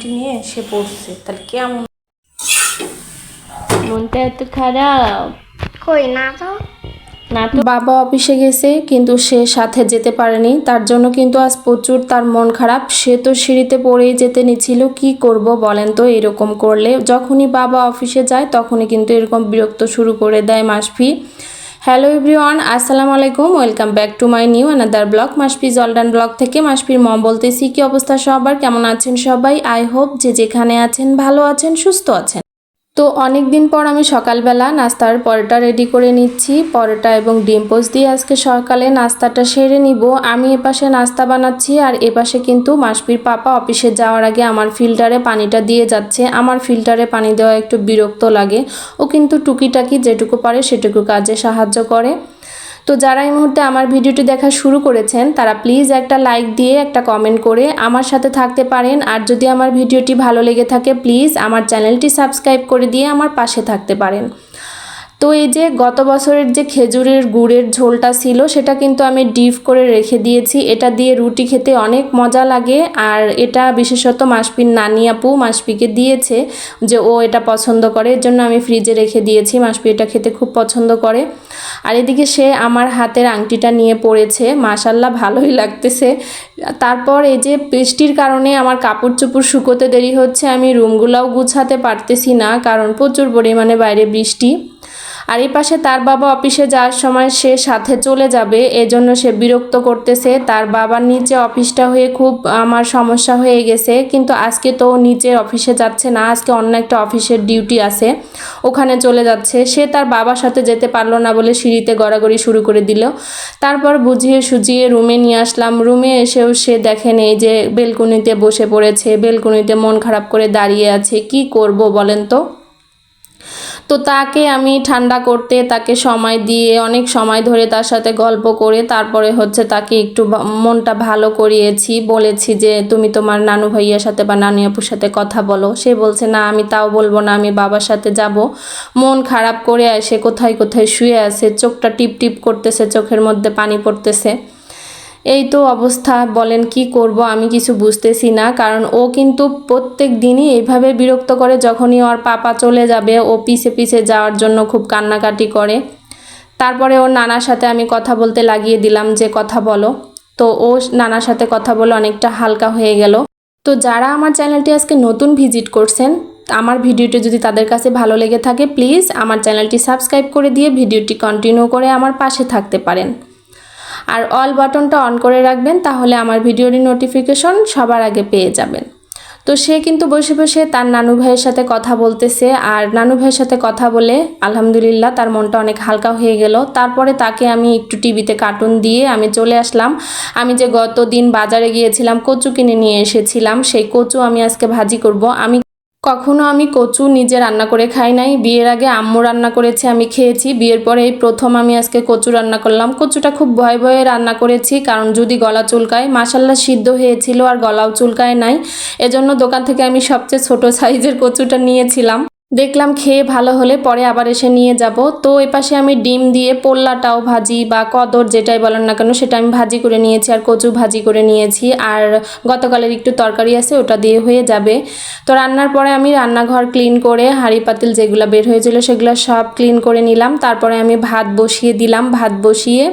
আংটি নিয়ে সে পড়ছে। তাহলে কেমন? মনটা এত খারাপ। কই না তো। না তো। বাবা অফিসে গেছে কিন্তু সে সাথে যেতে পারেনি। তার জন্য কিন্তু আজ প্রচুর তার মন খারাপ। সে তো সিঁড়িতে পড়েই যেতে নিচ্ছিল। কি করব বলেন তো এরকম করলে। যখনই বাবা অফিসে যায় তখনই কিন্তু এরকম বিরক্ত শুরু করে দেয় মাসফি। হ্যালো এভরিওয়ান, আসসালামু আলাইকুম। Welcome back to my new another blog, মাসপি জলডান ব্লগ থেকে মাসপির মম বলতেছি, কি অবস্থা সবার? কেমন আছেন সবাই? আই হোপ যে যেখানে আছেন, ভালো আছেন, সুস্থ আছেন। তো অনেক দিন পর আমি সকালবেলা নাস্তার পরোটা রেডি করে নিচ্ছি, পরোটা এবং ডিম পোস দিয়ে আজকে সকালে নাস্তাটা সেরে নিব। আমি এপাশে নাস্তা বানাচ্ছি আর এপাশে কিন্তু মাসপির পাপা অফিসে যাওয়ার আগে আমার ফিল্টারে পানিটা দিয়ে যাচ্ছে। আমার ফিল্টারে পানি দেওয়া একটু বিরক্ত লাগে। ও কিন্তু টুকিটাকি যেটুকু পারে সেটুকু কাজে সাহায্য করে। তো যারা এই মুহূর্তে আমার ভিডিওটি দেখা শুরু করেছেন, তারা প্লিজ একটা লাইক দিয়ে একটা কমেন্ট করে আমার সাথে থাকতে পারেন। আর যদি আমার ভিডিওটি ভালো লেগে থাকে প্লিজ আমার চ্যানেলটি সাবস্ক্রাইব করে দিয়ে আমার পাশে থাকতে পারেন। তো এই যে গত বছরের যে খেজুরের গুড়ের ঝোলটা ছিল, সেটা কিন্তু আমি ডিপ করে রেখে দিয়েছি। এটা দিয়ে রুটি খেতে অনেক মজা লাগে। আর এটা বিশেষত মাসপির নানি আপু মাসপিকে দিয়েছে যে ও এটা পছন্দ করে। এর জন্য আমি ফ্রিজে রেখে দিয়েছি। মাসপি এটা খেতে খুব পছন্দ করে। আর এদিকে সে আমার হাতের আংটিটা নিয়ে পড়েছে। মাসাল্লাহ ভালোই লাগতেছে। তারপর এই যে বৃষ্টির কারণে আমার কাপড় চোপড় শুকোতে দেরি হচ্ছে। আমি রুমগুলোও গুছাতে পারতেছি না, কারণ প্রচুর পরিমাণে বাইরে বৃষ্টি। আর এই পাশে তার বাবা অফিসে যাওয়ার সময় সে সাথে চলে যাবে, এজন্য সে বিরক্ত করতেছে। তার বাবার নিচে অফিসটা হয়ে খুব আমার সমস্যা হয়ে গেছে, কিন্তু আজকে তো নিচের অফিসে যাচ্ছে না, আজকে অন্য একটা অফিসের ডিউটি আছে, ওখানে চলে যাচ্ছে। সে তার বাবার সাথে যেতে পারল না বলে সিঁড়িতে গড়াগড়ি শুরু করে দিল। তারপর বুঝিয়ে সুজিয়ে রুমে নিয়ে আসলাম। রুমে এসেও সে দেখেন এই যে বেলকুনিতে বসে পড়েছে, বেলকুনিতে মন খারাপ করে দাঁড়িয়ে আছে। কি করব বলেন তো? তো তাকে আমি ঠান্ডা করতে, তাকে সময় দিয়ে, অনেক সময় ধরে তার সাথে গল্প করে, তারপরে হচ্ছে তাকে একটু মনটা ভালো করিয়েছি, বলেছি যে তুমি তোমার নানু ভাইয়ার সাথে বা নানু আপুর সাথে কথা বলো। সে বলছে, না, আমি তাও বলব না, আমি বাবার সাথে যাব। মন খারাপ করে আসে কোথায় কোথায় শুয়ে আছে, চোখটা টিপ টিপ করতেছে, চোখের মধ্যে পানি পড়তেছে। এই তো অবস্থা, বলেন কি করব, আমি কিছু বুঝতেছি না। কারণ ও কিন্তু প্রত্যেক দিনই এইভাবে বিরক্ত করে, যখনই ওর পাপা চলে যাবে, ও পিছে পিছে যাওয়ার জন্য খুব কান্নাকাটি করে। তারপরে ওর নানার সাথে আমি কথা বলতে লাগিয়ে দিলাম যে, কথা বলো। তো ও নানার সাথে কথা বলে অনেকটা হালকা হয়ে গেল। তো যারা আমার চ্যানেলটি আজকে নতুন ভিজিট করছেন, আমার ভিডিওটি যদি তাদের কাছে ভালো লেগে থাকে, প্লিজ আমার চ্যানেলটি সাবস্ক্রাইব করে দিয়ে ভিডিওটি কন্টিনিউ করে আমার পাশে থাকতে পারেন। আর অল বাটনটা অন করে রাখবেন, তাহলে আমার ভিডিওর নোটিফিকেশন সবার আগে পেয়ে যাবেন। তো সে কিন্তু বসে বসে তার নানু ভাইয়ের সাথে কথা বলতেছে, আর নানু ভাইয়ের সাথে কথা বলে আলহামদুলিল্লাহ তার মনটা অনেক হালকা হয়ে গেল। তারপরে তাকে আমি একটু টিভিতে কার্টুন দিয়ে আমি চলে আসলাম। আমি যে গত দিন বাজারে গিয়েছিলাম, কচু কিনে নিয়ে এসেছিলাম, সেই কচু আমি আজকে ভাজি করব। আমি কখনো আমি কচু নিজে রান্না করে খাই নাই। বিয়ের আগে আম্মু রান্না করেছে, আমি খেয়েছি। বিয়ের পরে এই প্রথম আমি আজকে কচু রান্না করলাম। কচুটা খুব ভয়ে ভয়ে রান্না করেছি, কারণ যদি গলা চুলকায় মাসাল্লা সিদ্ধ হয়েছিল আর গলাও চুলকায় নাই। এজন্য দোকান থেকে আমি সবচেয়ে ছোট সাইজের কচুটা নিয়েছিলাম। দেখলাম খেয়ে ভালো হলে পরে আবার এসে নিয়ে যাব। তো এ পাশে আমি ডিম দিয়ে পোল্লাটাও ভাজি বা কদর যেটাই বলেন না কেন সেটা আমি ভাজি করে নিয়েছি আর কচু ভাজি করে নিয়েছি। আর গতকালের একটু তরকারি আছে ওটা দিয়ে হয়ে যাবে। তো রান্নার পরে আমি রান্নাঘর ক্লিন করে হাঁড়ি পাতিল যেগুলো বের হয়েছিল সেগুলো সব ক্লিন করে নিলাম। তারপরে আমি ভাত বসিয়ে দিলাম, ভাত বসিয়ে।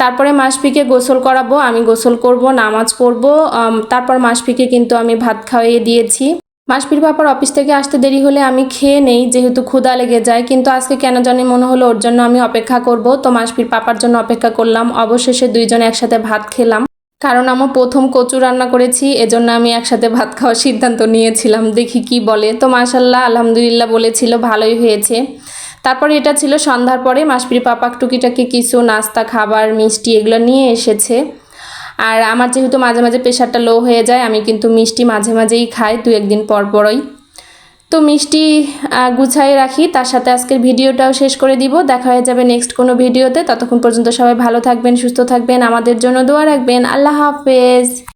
তারপরে মাসপিকে গোসল করাবো, আমি গোসল করব, নামাজ পড়ব। তারপর মাসপিকে কিন্তু আমি ভাত খাওয়িয়ে দিয়েছি। মাসপির বাপার অফিস থেকে আসতে দেরি হলে আমি খেয়ে নেই, যেহেতু ক্ষুধা লেগে যায়। কিন্তু আজকে কেন জানি মনে হলো ওর জন্য আমি অপেক্ষা করব। তো মাসপির পাপার জন্য অপেক্ষা করলাম। অবশেষে দুইজন একসাথে ভাত খেলাম। কারণ আমার প্রথম কচু রান্না করেছি, এজন্য আমি একসাথে ভাত খাওয়ার সিদ্ধান্ত নিয়েছিলাম। দেখি কি বলে। তো মাশাল্লাহ, আলহামদুলিল্লাহ বলেছিল, ভালোই হয়েছে। তারপরে এটা ছিল সন্ধ্যার পরে মাসপির পাপাক টুকিটাকি কিছু নাস্তা, খাবার, মিষ্টি এগুলো নিয়ে এসেছে। আর আমার যেহেতু মাঝে মাঝে প্রেশারটা লো হয়ে যায়, আমি কিন্তু মিষ্টি মাঝে মাঝেই খাই দু একদিন পর পরই। তো মিষ্টি গুছাই রাখি, তার সাথে আজকের ভিডিওটাও শেষ করে দিব। দেখা হয়ে যাবে নেক্সট কোনো ভিডিওতে। ততক্ষণ পর্যন্ত সবাই ভালো থাকবেন, সুস্থ থাকবেন, আমাদের জন্য দোয়া রাখবেন। আল্লাহ হাফেজ।